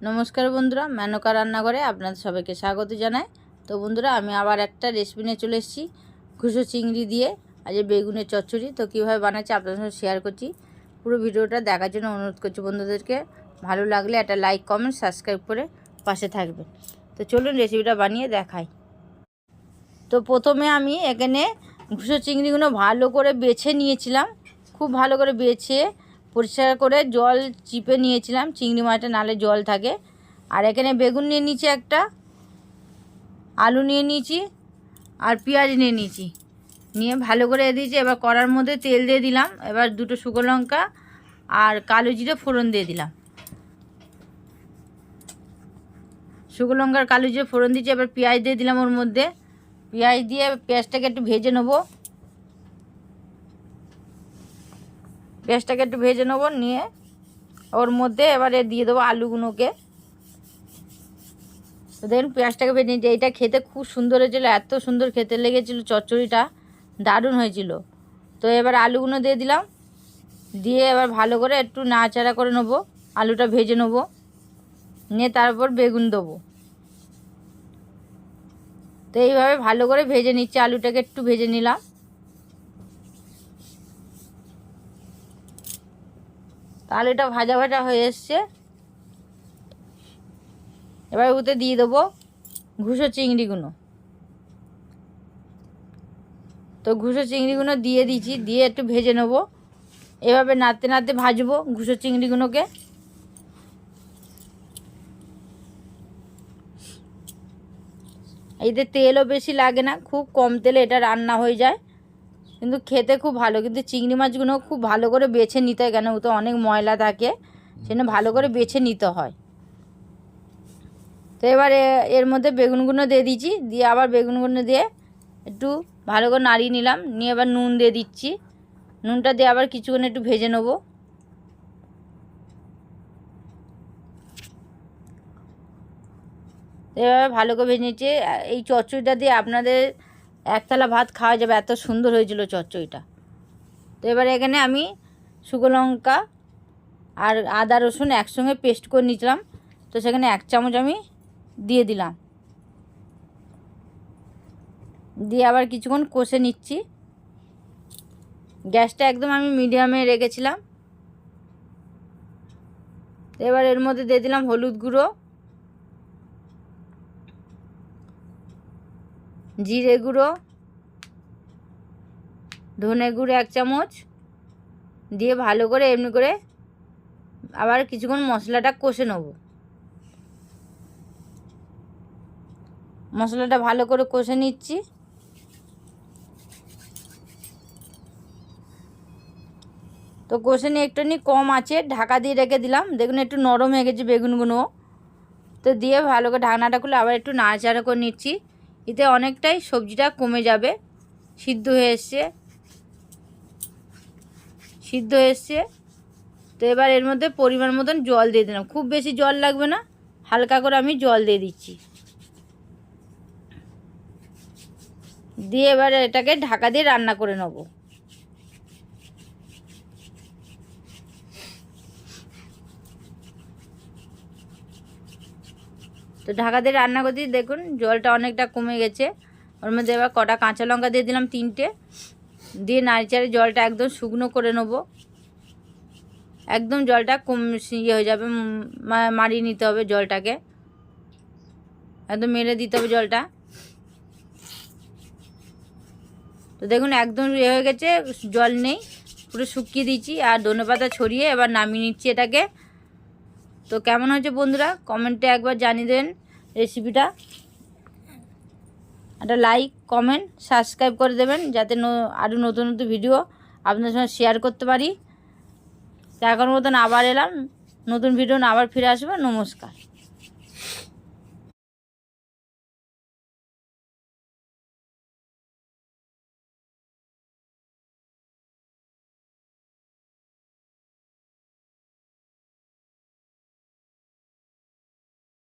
নমস্কার বন্ধুরা, মেনকা রান্নাঘরে আপনাদের সবাইকে স্বাগত জানাই। তো বন্ধুরা, আমি আবার একটা রেসিপি নিয়ে চলে এসেছি, ঘুষো চিংড়ি দিয়ে আজ বেগুনের চচ্চড়ি। তো কীভাবে বানাচ্ছি আপনাদের সঙ্গে শেয়ার করছি। পুরো ভিডিওটা দেখার জন্য অনুরোধ করছি বন্ধুদেরকে। ভালো লাগলে একটা লাইক কমেন্ট সাবস্ক্রাইব করে পাশে থাকবেন। তো চলুন রেসিপিটা বানিয়ে দেখাই। তো প্রথমে আমি এখানে ঘুষো চিংড়িগুলো ভালো করে বেছে নিয়েছিলাম। খুব ভালো করে বেছে পরিষ্কার করে জল চিপে নিয়েছিলাম, চিংড়ি মাছটা নালে জল থাকে। আর এখানে বেগুন নিয়ে নিয়েছি একটা, আলু নিয়ে নিয়েছি, আর পেঁয়াজ নিয়ে নিয়েছি। নিয়ে ভালো করে দিয়েছি, এবার কড়ার মধ্যে তেল দিয়ে দিলাম। এবার দুটো শুকনো লঙ্কা আর কালো জিরে ফোড়ন দিয়ে দিলাম। শুকনো লঙ্কার কালো জিরে ফোড়ন দিয়েছি, এবার পেঁয়াজ দিয়ে দিলাম ওর মধ্যে। পেঁয়াজ দিয়ে পেঁয়াজটাকে একটু ভেজে নেব। পেঁয়াজটাকে একটু ভেজে নেব, নিয়ে ওর মধ্যে এবারে দিয়ে দেবো আলুগুলোকে। দেখুন পেঁয়াজটাকে ভেজে নিয়েছি। এইটা খেতে খুব সুন্দর হয়েছিল, এত সুন্দর খেতে লেগেছিলো, চচ্চড়িটা দারুণ হয়েছিল। তো এবার আলুগুলো দিয়ে দিলাম, দিয়ে এবার ভালো করে একটু নাড়াচাড়া করে নেব, আলুটা ভেজে নেব, নিয়ে তারপর বেগুন দেবো। তো এইভাবে ভালো করে ভেজে নিচ্ছি, আলুটাকে একটু ভেজে নিলাম। তাহলে এটা ভাজা ভাজা হয়ে এসছে। এবার ওতে দিয়ে দেবো ঘুষো চিংড়িগুলো তো ঘুষো চিংড়িগুলো দিয়ে দিচ্ছি দিয়ে একটু ভেজে নেব। এভাবে নাড়তে নাড়তে ভাজবো ঘুষো চিংড়িগুলোকে এতে তেলও বেশি লাগে না, খুব কম তেলে এটা রান্না হয়ে যায়। কিন্তু খেতে খুব ভালো, কিন্তু চিংড়ি মাছগুলো খুব ভালো করে বেছে নিতে হয় কেন? তো অনেক ময়লা থাকে, সেজন্য ভালো করে বেছে নিতে হয়। তো এবারে এর মধ্যে বেগুনগুলো দিয়ে দিচ্ছি দিয়ে আবার বেগুনগুলো দিয়ে একটু ভালো করে নাড়িয়ে নিলাম, নিয়ে এবার নুন দিয়ে দিচ্ছি। নুনটা দিয়ে আবার কিছুক্ষণ একটু ভেজে নেব। এভাবে ভালো করে ভেজে নিচ্ছে। এই চচ্চড়িটা দিয়ে আপনাদের একতলা ভাত খাওয়া যাবে, এত সুন্দর হয়েছিল চচ্চড়িটা। তো এবার এখানে আমি শুকনো লঙ্কা আর আদা রসুন একসঙ্গে পেস্ট করে নিয়েছিলাম। তো সেখানে এক চামচ আমি দিয়ে দিলাম। দিয়ে আবার কিছুক্ষণ কষে নিচ্ছি। গ্যাসটা একদম আমি মিডিয়ামে রেখেছিলাম। এবার এর মধ্যে দিয়ে দিলাম হলুদ গুঁড়ো। জিরে গুঁড়ো, ধনে গুঁড়ো এক চামচ, দিয়ে ভালো করে এমনি করে আবার কিছুক্ষণ মশলাটা কষে নেব। মশলাটা ভালো করে কষে নিচ্ছি। তো কষে নিয়ে একটুখানি কম আছে, ঢাকা দিয়ে রেখে দিলাম। দেখুন একটু নরম হয়ে গেছে বেগুনগুলো। তো দিয়ে ভালো করে ঢাকনাটা খুলে আবার একটু নাড়াচাড়া করে নিচ্ছি। এতে অনেকটাই সবজিটা কমে যাবে। সিদ্ধ হয়ে এসছে। সিদ্ধ হয়ে এসছে। তো এবার এর মধ্যে পরিমাণ মতন জল দিয়ে দিলাম। খুব বেশি জল লাগবে না, হালকা করে আমি জল দিয়ে দিচ্ছি। দিয়ে এবার এটাকে ঢাকা দিয়ে রান্না করে নেব। তো ঢাকা দিয়ে রান্না করতে দেখুন, জলটা অনেকটা কমে গেছে। ওর মধ্যে এবার কটা কাঁচা লঙ্কা দিয়ে দিলাম তিনটে। দিয়ে নাড়িচাড়ে জলটা একদম শুকনো করে নেব। একদম জলটা কম ইয়ে হয়ে যাবে মারিয়ে নিতে হবে জলটাকে। একদম মেরে দিতে হবে জলটা। তো দেখুন, একদম ইয়ে হয়ে গেছে, জল নেই। পুরো শুকিয়ে দিচ্ছি আর ধনে পাতা ছড়িয়ে এবার নামিয়ে নিচ্ছি এটাকে। তো কেমন হয়েছে বন্ধুরা? কমেন্টে একবার জানিয়ে দেন রেসিপিটা একটা লাইক কমেন্ট সাবস্ক্রাইব করে দেবেন যাতে আরও নতুন নতুন ভিডিও আপনাদের সঙ্গে শেয়ার করতে পারি। এখন মতন আবার এলাম। নতুন ভিডিও আবার ফিরে আসব। নমস্কার।